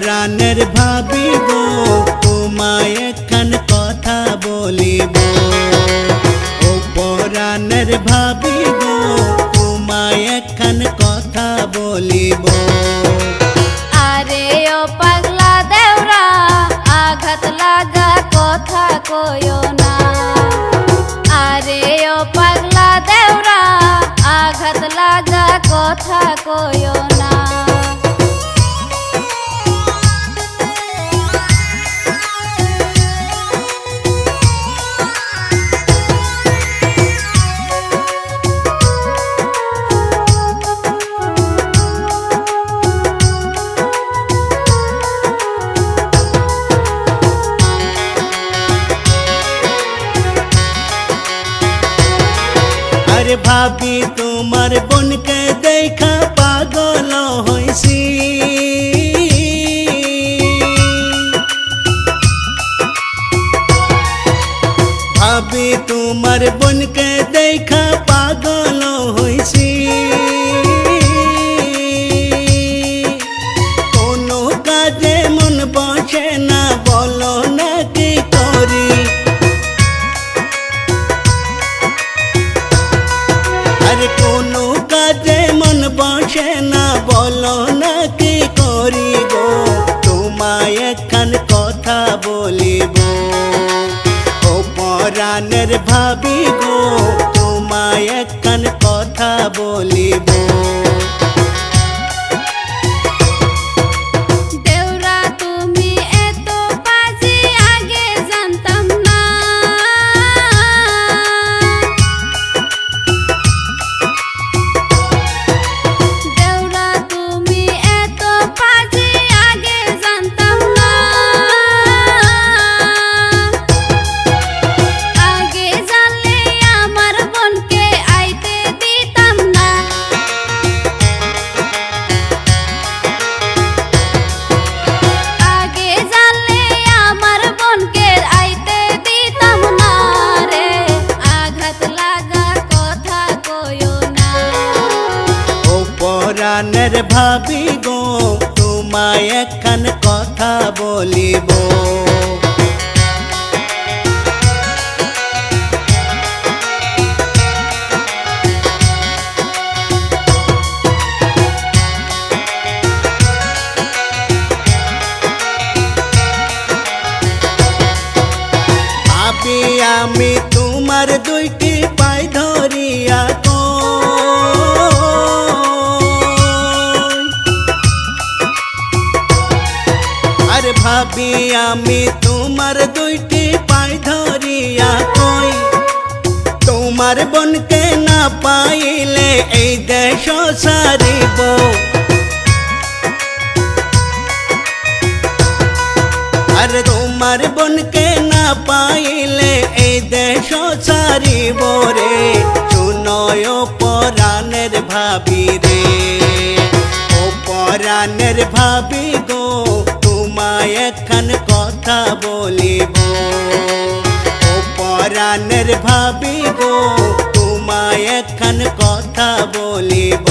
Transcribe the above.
পরাণের ভাবিব, তোমায় একখান কথা বলিব। ও পরাণের ভাবিব, তোমায় একখান কথা বলিব। আরে ও পাগলা দেওরা, আঘাত লাগা কথা কয়ো না। আরে ও পাগলা দেওরা, আঘাত লাগা কথা কয়ো আরে ভাবি তোমার বোনকে দেখা পাগল হয়েছি ভাবি তোমার বোনকে দেখা পাগল হইছি। বসে না বলো না কি করিব? তোমায় একখান কথা বলিব। ও পরাণের ভাবি গো ভাবি গো তোমায় একখান কথা বলিব। আমি আরে ভাবি, আমি তোমার দুইটি পাই ধরিয়া কই? তোমার বোনকে না পাইলে এই দেশ সারিব আরে তোমার বোনকে না পাইলে এই দেশ সারিব রে? শুনয় পরাণের ভাবি রে। ও পরাণের ভাবি গো। একখান কথা বলিব ও পরাণের ভাবিব তোমায় একখান কথা বলিব।